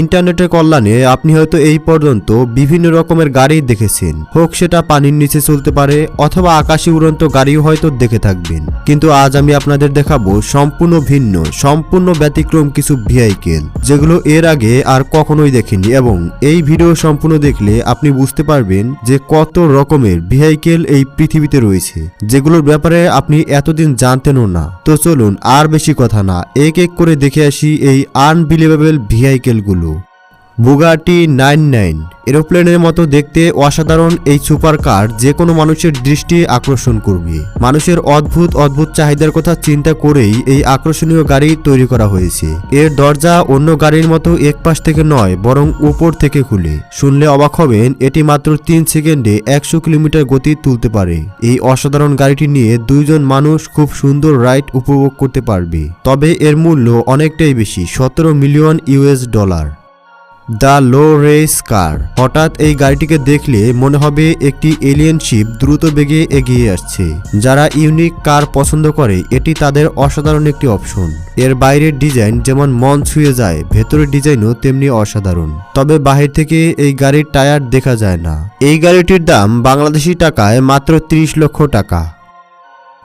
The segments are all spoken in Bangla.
ইন্টারনেটের কল্যাণে আপনি হয়তো এই পর্যন্ত বিভিন্ন রকমের গাড়ি দেখেছেন। হোক সেটা পানির নিচে চলতে পারে অথবা আকাশে উড়ন্ত গাড়িও হয়তো দেখে থাকবেন। কিন্তু আজ আমি আপনাদের দেখাবো সম্পূর্ণ ভিন্ন, সম্পূর্ণ ব্যতিক্রম কিছু ভিআইকেল যেগুলো এর আগে আর কখনোই দেখেনি এবং এই ভিডিও সম্পূর্ণ দেখলে আপনি বুঝতে পারবেন যে কত রকমের ভিআইকেল এই পৃথিবীতে রয়েছে, যেগুলোর ব্যাপারে আপনি এতদিন জানতেনও না। তো চলুন আর বেশি কথা না, এক এক করে দেখে আসি এই আনবিলিভেবল ভিআইকেলগুলো বুগাটি নাইন নাইন এরোপ্লেনের মতো দেখতে অসাধারণ এই সুপার কার যে কোনো মানুষের দৃষ্টি আকর্ষণ করবে। মানুষের অদ্ভুত অদ্ভুত চাহিদার কথা চিন্তা করেই এই আকর্ষণীয় গাড়ি তৈরি করা হয়েছে। এর দরজা অন্য গাড়ির মতো এক পাশ থেকে নয়, বরং উপর থেকে খুলে। শুনলে অবাক হবেন, এটি মাত্র তিন সেকেন্ডে একশো কিলোমিটার গতি তুলতে পারে। এই অসাধারণ গাড়িটি নিয়ে দুইজন মানুষ খুব সুন্দর রাইড উপভোগ করতে পারবে। তবে এর মূল্য অনেকটাই বেশি, সতেরো million US dollar. The low race car হঠাৎ এই গাড়িটিকে দেখলে মনে হবে একটি এলিয়েন শিপ দ্রুত বেগে এগিয়ে আসছে। যারা ইউনিক কার পছন্দ করে, এটি তাদের অসাধারণ একটি অপশন। এর বাইরের ডিজাইন যেমন মন ছুঁয়ে যায়, ভেতরের ডিজাইনও তেমনি অসাধারণ। তবে বাহির থেকে এই গাড়ির টায়ার দেখা যায় না। এই গাড়িটির দাম বাংলাদেশি টাকায় মাত্র ৩০ লক্ষ টাকা।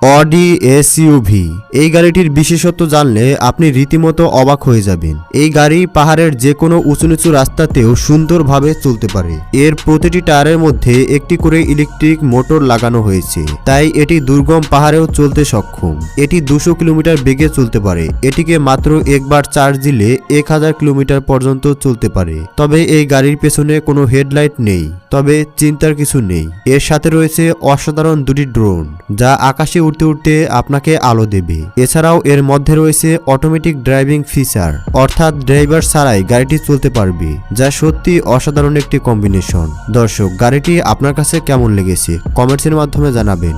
Audi SUV. এই গাড়িটির বিশেষত্ব জানলে আপনি রীতিমতো অবাক হয়ে যাবেন। এই গাড়ি পাহাড়ের যে কোনো উঁচু নিচু রাস্তাতেও সুন্দরভাবে চলতে পারে। এর প্রতিটি টায়ারের মধ্যে একটি করে ইলেকট্রিক মোটর লাগানো হয়েছে। তাই এটি দুর্গম পাহাড়েও চলতে সক্ষম। এটি দুশো কিলোমিটার বেগে চলতে পারে। এটিকে মাত্র একবার চার্জ দিলে এক হাজার কিলোমিটার পর্যন্ত চলতে পারে। তবে এই গাড়ির পেছনে কোনো হেডলাইট নেই। তবে চিন্তার কিছু নেই। এর সাথে রয়েছে অসাধারণ দুটি ড্রোন, যা আকাশে উঠতে উঠতে আপনাকে আলো দেবে। এছাড়াও এর মধ্যে রয়েছে অটোমেটিক ড্রাইভিং ফিচার অর্থাৎ ড্রাইভার ছাড়াই গাড়িটি চলতে পারবে, যা সত্যি অসাধারণ একটি কম্বিনেশন দর্শক, গাড়িটি আপনার কাছে কেমন লেগেছে কমেন্টসের মাধ্যমে জানাবেন।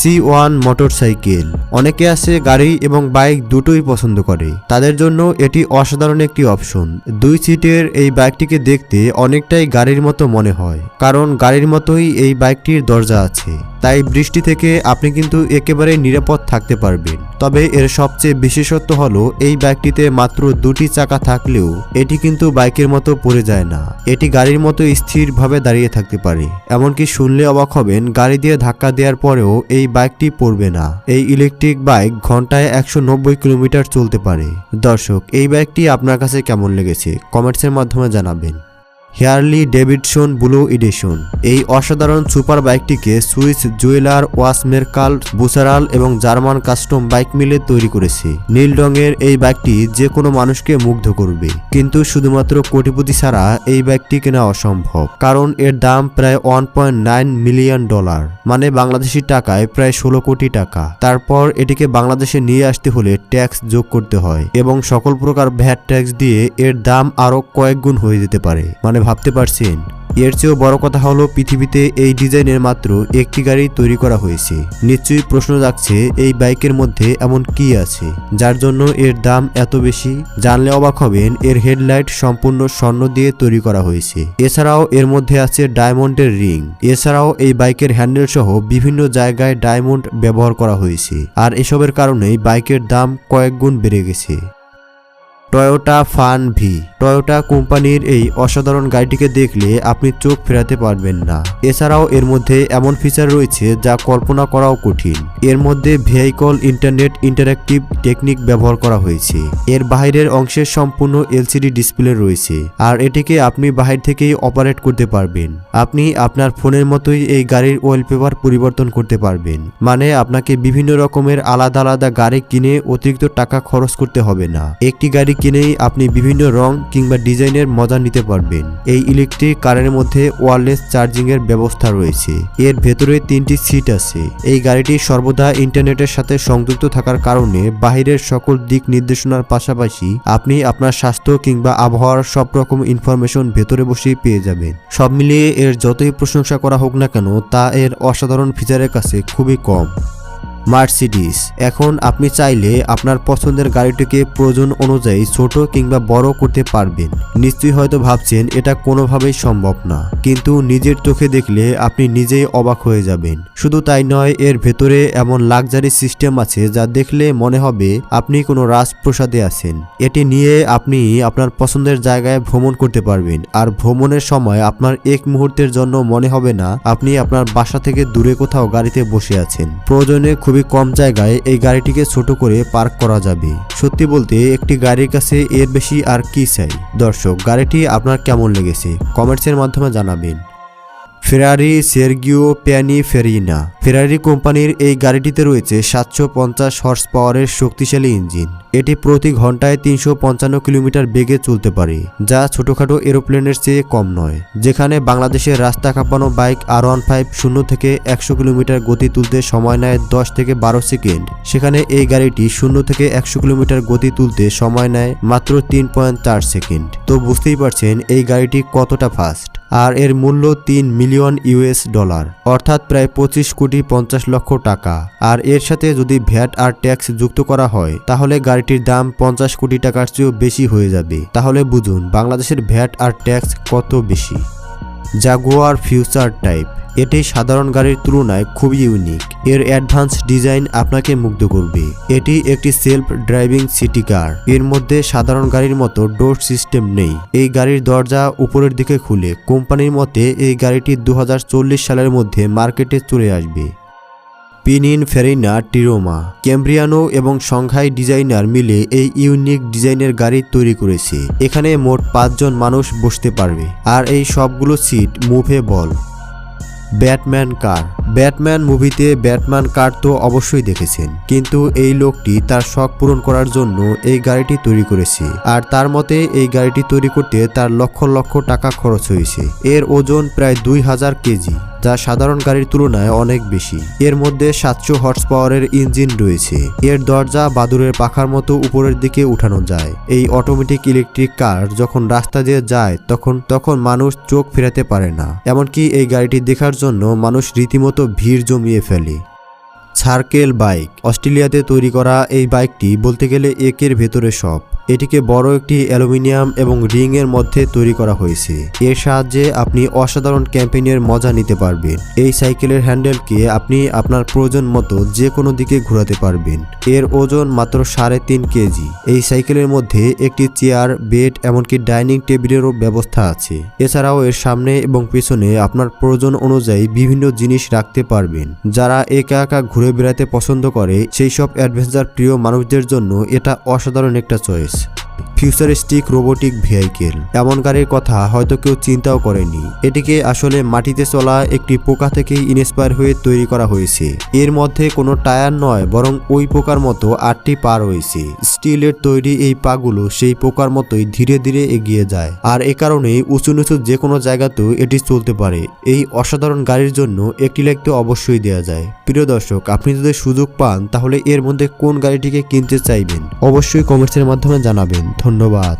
সি ওয়ান মোটরসাইকেল অনেকে আছে গাড়ি এবং বাইক দুটোই পছন্দ করে। তাদের জন্য এটি অসাধারণ একটি অপশন দুই সিটের এই বাইকটিকে দেখতে অনেকটাই গাড়ির মতো মনে হয়, কারণ গাড়ির মতোই এই বাইকটির দরজা আছে। তাই বৃষ্টি থেকে আপনি কিন্তু একেবারে নিরাপদ থাকতে পারবেন। তবে এর সবচেয়ে বিশেষত্ব হলো, এই বাইকটিতে মাত্র দুটি চাকা থাকলেও এটি কিন্তু বাইকের মতো পড়ে যায় না। এটি গাড়ির মতো স্থিরভাবে দাঁড়িয়ে থাকতে পারে। এমনকি শুনলে অবাক হবেন, গাড়ি দিয়ে ধাক্কা দেওয়ার পরেও এই বাইকটি পড়বে না। এই ইলেকট্রিক বাইক ঘন্টায় একশো নব্বই কিলোমিটার চলতে পারে। দর্শক, এই বাইকটি আপনার কাছে কেমন লেগেছে? কমেন্টসের মাধ্যমে জানাবেন। Harley Davidson blue edition. এই অসাধারণ সুপার বাইকটিকে সুইস জুয়েলার ওয়াসমেরকাল বুসারাল এবং জার্মান কাস্টম বাইক মিলে তৈরি করেছে। নীল রঙের এই বাইকটি যে কোনো মানুষকে মুগ্ধ করবে। কিন্তু শুধুমাত্র কোটিপতি ছাড়া এই বাইকটি কেনা অসম্ভব, কারণ এর দাম প্রায় one point nine million dollar মানে বাংলাদেশি টাকায় প্রায় ষোলো কোটি টাকা। তারপর এটিকে বাংলাদেশে নিয়ে আসতে হলে ট্যাক্স যোগ করতে হয় এবং সকল প্রকার ভ্যাট ট্যাক্স দিয়ে এর দাম আরও কয়েক গুণ হয়ে যেতে পারে মানে ভাবতে পারছেন। এর চেয়েও বড় কথা হলো পৃথিবীতে এই ডিজাইনের মাত্র একটি গাড়ি তৈরি করা হয়েছে। নিশ্চয়ই প্রশ্ন জাগছে, এই বাইকের মধ্যে এমন কি আছে? যার জন্য এর দাম এত বেশি? জানলে অবাক হবেন, এর হেডলাইট সম্পূর্ণ স্বর্ণ দিয়ে তৈরি করা হয়েছে। এছাড়াও এর মধ্যে আছে ডায়মন্ডের রিং। এছাড়াও এই বাইকের হ্যান্ডেল সহ বিভিন্ন জায়গায় ডায়মন্ড ব্যবহার করা হয়েছে। আর এসবের কারণেই বাইকের দাম কয়েক গুণ বেড়ে গেছে। টয়োটা ফান ভি টয়োটা কোম্পানির এই অসাধারণ গাড়িটিকে দেখলে আপনি চোখ ফেরাতে পারবেন না। এছাড়াও এর মধ্যে এমন ফিচার রয়েছে যা কল্পনা করাও কঠিন। এর মধ্যে ভেহিকল ইন্টারনেট ইন্টারাক্টিভ টেকনিক ব্যবহার করা হয়েছে। এর বাইরের অংশের সম্পূর্ণ এলসিডি ডিসপ্লে রয়েছে। আর এটিকে আপনি বাহির থেকেই অপারেট করতে পারবেন। আপনি আপনার ফোনের মতোই এই গাড়ির ওয়েলপেপার পরিবর্তন করতে পারবেন। মানে আপনাকে বিভিন্ন রকমের আলাদা আলাদা গাড়ি কিনে অতিরিক্ত টাকা খরচ করতে হবে না। একটি গাড়ি কিনেই আপনি বিভিন্ন রং কিংবা ডিজাইনের মজা নিতে পারবেন। এই ইলেকট্রিক কারের মধ্যে ওয়ারলেস চার্জিং এর ব্যবস্থা রয়েছে। এর ভেতরে তিনটি সিট আছে। এই গাড়িটি সর্বদা ইন্টারনেটের সাথে সংযুক্ত থাকার কারণে বাহিরের সকল দিক নির্দেশনার পাশাপাশি আপনি আপনার স্বাস্থ্য কিংবা আবহাওয়ার সব রকম ইনফরমেশন ভেতরে বসেই পেয়ে যাবেন। সব মিলিয়ে এর যতই প্রশংসা করা হোক না কেন, তা এর অসাধারণ ফিচারের কাছে খুবই কম। মার্সিডিস। এখন আপনি চাইলে আপনার পছন্দের গাড়িটিকে প্রয়োজন অনুযায়ী ছোট কিংবা বড় করতে পারবেন। নিশ্চয়ই হয়তো ভাবছেন এটা কোনোভাবেই সম্ভব না। কিন্তু নিজের চোখে দেখলে আপনি নিজেই অবাক হয়ে যাবেন। শুধু তাই নয়, এর ভেতরে এমন লাক্সারি সিস্টেম আছে যা দেখলে মনে হবে আপনি কোনো রাজপ্রসাদে আছেন। এটি নিয়ে আপনি আপনার পছন্দের জায়গায় ভ্রমণ করতে পারবেন। আর ভ্রমণের সময় আপনার এক মুহূর্তের জন্য মনে হবে না আপনি আপনার বাসা থেকে দূরে কোথাও গাড়িতে বসে আছেন। প্রয়োজনে খুবই কম জায়গায় এই গাড়িটিকে ছোট করে পার্ক করা যাবে। সত্যি বলতে, একটি গাড়ির কাছে এর বেশি আর কি চাই? দর্শক, গাড়িটি আপনার কেমন লেগেছে? কমেন্টসের মাধ্যমে জানাবেন। ফেরারি, সের্গিও, প্যানি, ফেরিনা। ফেরারি কোম্পানির এই গাড়িটিতে রয়েছে সাতশো পঞ্চাশ হর্স পাওয়ারের শক্তিশালী ইঞ্জিন। এটি প্রতি ঘন্টায় তিনশো পঞ্চান্ন কিলোমিটার বেগে চলতে পারে, যা ছোটখাটো এরোপ্লেনের চেয়ে কম নয়, যেখানে বাংলাদেশের রাস্তা কাঁপানো বাইক আর ওয়ান ফাইভ শূন্য থেকে একশো কিলোমিটার গতি তুলতে সময় নেয় দশ থেকে বারো সেকেন্ড। সেখানে এই গাড়িটি শূন্য থেকে একশো কিলোমিটার গতি তুলতে সময় নেয় মাত্র তিন পয়েন্ট চার সেকেন্ড। তো বুঝতেই পারছেন এই গাড়িটি কতটা ফাস্ট আর এর মূল্য তিন মিলিয়ন ইউএস ডলার, অর্থাৎ প্রায় পঁচিশ কোটি পঞ্চাশ লক্ষ টাকা। আর এর সাথে যদি ভ্যাট আর ট্যাক্স যুক্ত করা হয়, তাহলে গাড়িটির দাম পঞ্চাশ কোটি টাকার চেয়েও বেশি হয়ে যাবে। তাহলে বুঝুন, বাংলাদেশের ভ্যাট আর ট্যাক্স কত বেশি। Jaguar future type. এটি সাধারণ গাড়ির তুলনায় খুবই ইউনিক এর অ্যাডভান্স ডিজাইন আপনাকে মুগ্ধ করবে। এটি একটি সেলফ ড্রাইভিং সিটি কার এর মধ্যে সাধারণ গাড়ির মতো ডোর সিস্টেম নেই। এই গাড়ির দরজা উপরের দিকে খুলে কোম্পানির মতে এই গাড়িটি দু হাজার চল্লিশ সালের মধ্যে মার্কেটে চলে আসবে। পিনিন ফেরিনা টিরোমা ক্যাম্ব্রিয়ানো এবং সংঘাই ডিজাইনার মিলে এই ইউনিক ডিজাইনের গাড়ি তৈরি করেছে। এখানে মোট পাঁচজন মানুষ বসতে পারবে। আর এই সবগুলো seat movable Batman car? Batman মুভিতে ব্যাটম্যান কার তো অবশ্যই দেখেছেন। কিন্তু এই লোকটি তার শখ পূরণ করার জন্য এই গাড়িটি তৈরি করেছে। আর তার মতে, এই গাড়িটি তৈরি করতে তার লক্ষ লক্ষ টাকা খরচ হয়েছে। এর ওজন প্রায় দুই হাজার কেজি। যা সাধারণ গাড়ির তুলনায় অনেক বেশি। এর মধ্যে সাতশো হর্স পাওয়ারের ইঞ্জিন রয়েছে। এর দরজা বাদুরের পাখার মতো উপরের দিকে উঠানো যায়। এই অটোমেটিক ইলেকট্রিক কার যখন রাস্তা দিয়ে যায়, তখন তখন মানুষ চোখ ফেরাতে পারে না। এমনকি এই গাড়িটি দেখার জন্য মানুষ রীতিমতো ভিড় জমিয়ে ফেলে। Circle bike. অস্ট্রেলিয়াতে তৈরি করা এই বাইকটি বলতে গেলে একের ভেতরে সব। এটিকে বড় একটি অ্যালুমিনিয়াম এবং রিং এর মধ্যে তৈরি করা হয়েছে। এর সাহায্যে আপনি অসাধারণ ক্যাম্পেইনের মজা নিতে পারবেন। এই সাইকেলের হ্যান্ডেলকে আপনি আপনার প্রয়োজন মতো যে কোনো দিকে ঘোরাতে পারবেন। এর ওজন মাত্র সাড়ে তিন কেজি। এই সাইকেলের মধ্যে একটি চেয়ার, বেড, এমনকি ডাইনিং টেবিলেরও ব্যবস্থা আছে। এছাড়াও এর সামনে এবং পেছনে আপনার প্রয়োজন অনুযায়ী বিভিন্ন জিনিস রাখতে পারবেন। যারা একা একা ঘুরে বেড়াতে পছন্দ করে, সেই সব অ্যাডভেঞ্চার প্রিয় মানুষদের জন্য এটা অসাধারণ একটা choice. Peace. Futuristic robotic vehicle এমন গাড়ির কথা হয়তো কেউ চিন্তাও করেনি। এটিকে আসলে মাটিতে চলা একটি পোকা থেকেই ইন্সপায়ার হয়ে তৈরি করা হয়েছে। এর মধ্যে কোনো টায়ার নয়, বরং ওই পোকার মতো আটটি পা রয়েছে। স্টিলের তৈরি এই পাগুলো সেই পোকার মতোই ধীরে ধীরে এগিয়ে যায়। আর এ কারণেই উঁচু নিচু যে কোনো জায়গাতেও এটি চলতে পারে। এই অসাধারণ গাড়ির জন্য একটি লাইক অবশ্যই দেওয়া যায়। প্রিয় দর্শক, আপনি যদি সুযোগ পান, তাহলে এর মধ্যে কোন গাড়িটিকে কিনতে চাইবেন? অবশ্যই কমেন্টসের মাধ্যমে জানাবেন। ধন্যবাদ।